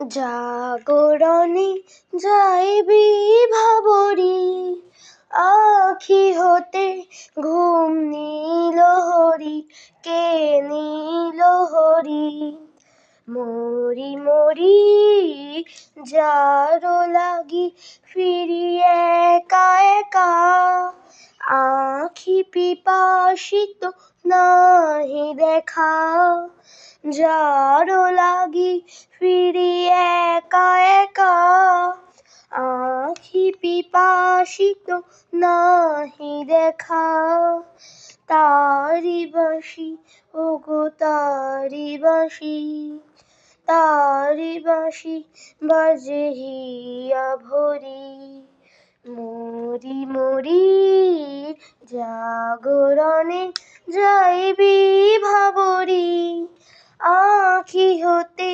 জাগরণে যাইবি ভাবরি আখি হতে ঘুম নীল হরি, কে নীল হরি? মরি মরি যারো লাগি ফিরি একা একা। আখি পিপাসিত নাহি দেখা, যারো লাগি ফিরি পিপাসিত নাহি দেখা। তারি বাঁশি ওগো তারি বাঁশি তারি বাঁশি বাজে হিয়া ভরি। মরি মরি, জাগরণে যাইবি ভাবরি, আখি হতে